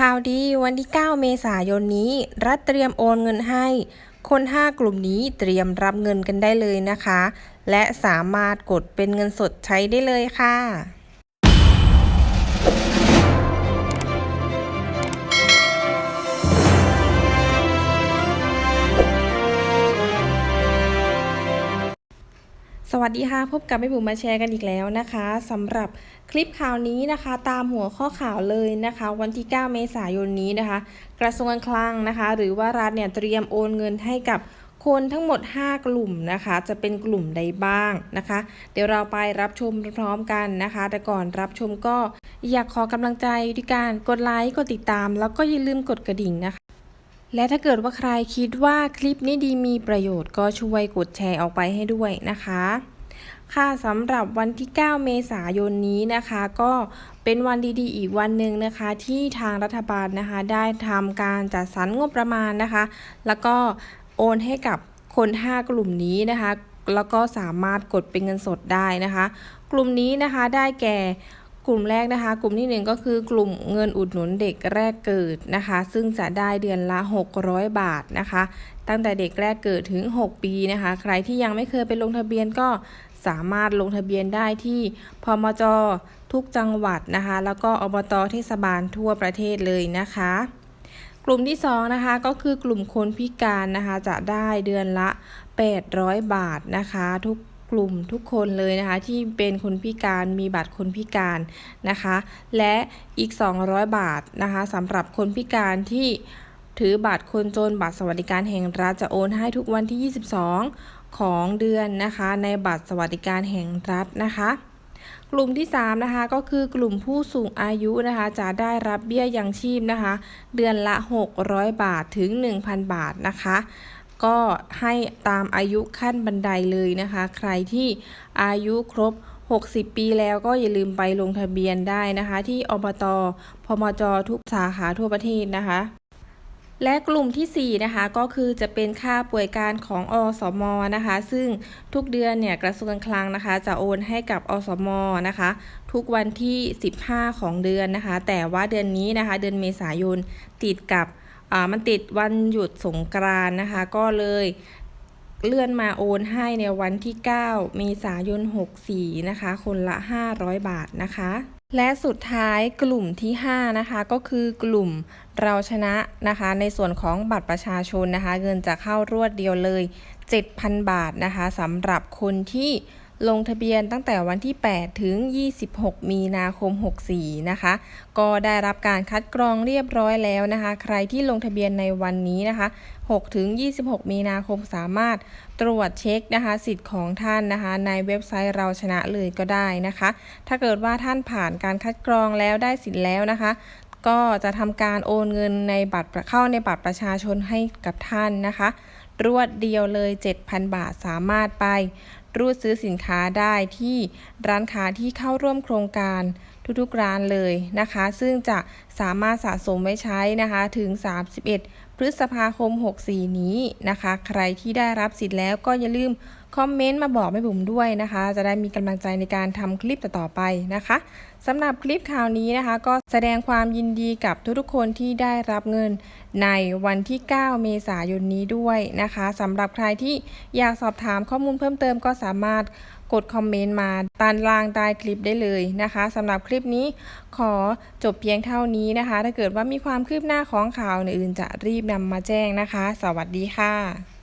ข่าวดีวันที่ 9 เมษายนนี้ รัฐเตรียมโอนเงินให้ คน 5 กลุ่มนี้เตรียมรับเงินกันได้เลยนะคะ และสามารถกดเป็นเงินสดใช้ได้เลยค่ะ สวัสดีค่ะ พบกับแม่บุ๋มมาแชร์กันอีกแล้วนะคะสำหรับคลิปข่าวนี้นะคะ ตามหัวข้อข่าวเลยนะคะ วันที่ 9 เมษายนนี้นะคะ กระทรวงการคลังนะคะ หรือว่ารัฐเนี่ยเตรียมโอนเงินให้กับคนทั้งหมด 5 กลุ่มนะคะ จะเป็นกลุ่มใดบ้างนะคะ เดี๋ยวเราไปรับชมพร้อมกันนะคะ แต่ก่อนรับชมก็อยากขอกำลังใจด้วยการกดไลค์กดติดตาม แล้วก็อย่าลืมกดกระดิ่งนะคะ และถ้าเกิดว่าใครคิดว่าคลิปนี้ดีมีประโยชน์ก็ช่วยกดแชร์ออกไปให้ด้วยนะคะ ค่ะสำหรับวันที่ 9 เมษายนนี้นะคะ ก็เป็นวันดีๆ อีกวันหนึ่งนะคะ ที่ทางรัฐบาลนะคะ ได้ทำการจัดสรรงบประมาณนะคะ แล้วก็โอนให้กับคน 5 กลุ่มนี้นะคะ แล้วก็สามารถกดเป็นเงินสดได้นะคะ กลุ่มนี้นะคะได้แก่ กลุ่มแรกนะคะ กลุ่มที่หนึ่งก็คือกลุ่มเงินอุดหนุนเด็กแรกเกิดนะคะ ซึ่งจะได้เดือนละ 600 บาทนะคะ ตั้งแต่เด็กแรกเกิดถึง 6 ปีนะคะ ใครที่ยังไม่เคยไปลงทะเบียนก็สามารถลงทะเบียนได้ที่พมจทุกจังหวัดนะคะ แล้วก็อบตเทศบาลทั่วประเทศเลยนะคะ กลุ่มที่2นะคะก็คือกลุ่มคนพิการนะคะจะได้เดือนละ 800 บาทนะคะ ทุก กลุ่มทุกคนเลยนะคะ ที่เป็นคนพิการมีบัตรคนพิการนะคะ และอีก 200 บาทนะคะสำหรับคนพิการที่ถือบัตรคนจนบัตรสวัสดิการแห่งรัฐจะโอนให้ทุกวันที่ 22 ของเดือนนะคะ ในบัตรสวัสดิการแห่งรัฐนะคะ กลุ่มที่ 3 นะคะ ก็คือกลุ่มผู้สูงอายุนะคะ จะได้รับเบี้ยยังชีพนะคะ เดือนละ 600 บาทถึง 1,000 บาทนะคะ ก็ให้ตามอายุขั้นบันไดเลยนะคะ ใครที่อายุครบ 60 ปีแล้วก็อย่าลืมไปลงทะเบียนได้นะคะ ที่อบตพมจทุกสาขาทั่วประเทศนะคะและกลุ่มที่ 4 นะคะก็คือจะเป็นค่าป่วยการของอสมนะคะ ซึ่งทุกเดือนเนี่ยกระทรวงการคลังนะคะ จะโอนให้กับอสมนะคะ ทุกวันที่ 15 ของเดือนนะคะ แต่ว่าเดือนนี้นะคะ เดือนเมษายนติดกับ มันติดวันหยุดสงกรานนะคะ ก็เลยเลื่อนมาโอนให้ในวันที่ 9 เมษายน 64 นะคะ คนละ 500 บาทนะคะ และสุดท้ายกลุ่มที่ 5 นะคะ ก็คือกลุ่มเราชนะนะคะ ในส่วนของบัตรประชาชนนะคะ เงินจะเข้ารวดเดียวเลย 7,000 บาทนะคะสำหรับคนที่ ลงทะเบียนตั้งแต่วันที่ 8 ถึง 26 มีนาคม 64 นะคะ ก็ได้รับการคัดกรองเรียบร้อยแล้วนะคะ ใครที่ลงทะเบียนในวันนี้นะคะ 6 ถึง 26 มีนาคมสามารถตรวจเช็คนะคะ สิทธิ์ของท่านนะคะ ในเว็บไซต์เราชนะเลยก็ได้นะคะ ถ้าเกิดว่าท่านผ่านการคัดกรองแล้วได้สิทธิ์แล้วนะคะ ก็จะทำการโอนเงินในบัตรเข้าในบัตรประชาชนให้กับท่านนะคะ รวดเดียวเลย 7,000 บาทสามารถไป รูดซื้อสินค้าได้ที่ร้านค้าที่เข้าร่วมโครงการทุกๆร้านเลยนะคะ ซึ่งจะสามารถสะสมไว้ใช้นะคะถึง 31 พฤษภาคม 64 นี้นะคะ ใครที่ได้รับสิทธิ์แล้วก็อย่าลืม คอมเมนต์มาบอกแม่บุ๋มด้วยนะคะ จะได้มีกำลังใจในการทำคลิปต่อๆไปนะคะสำหรับคลิปข่าวนี้นะคะ ก็แสดงความยินดีกับทุกๆคนที่ได้รับเงินในวันที่ 9 เมษายนนี้ด้วยนะคะสำหรับใครที่อยากสอบถามข้อมูลเพิ่มเติมก็สามารถกดคอมเมนต์มาตานล่างใต้คลิปได้เลยนะคะสำหรับคลิปนี้ขอจบเพียงเท่านี้นะคะ ถ้าเกิดว่ามีความคืบหน้าของข่าวอื่นจะรีบนำมาแจ้งนะคะ สวัสดีค่ะ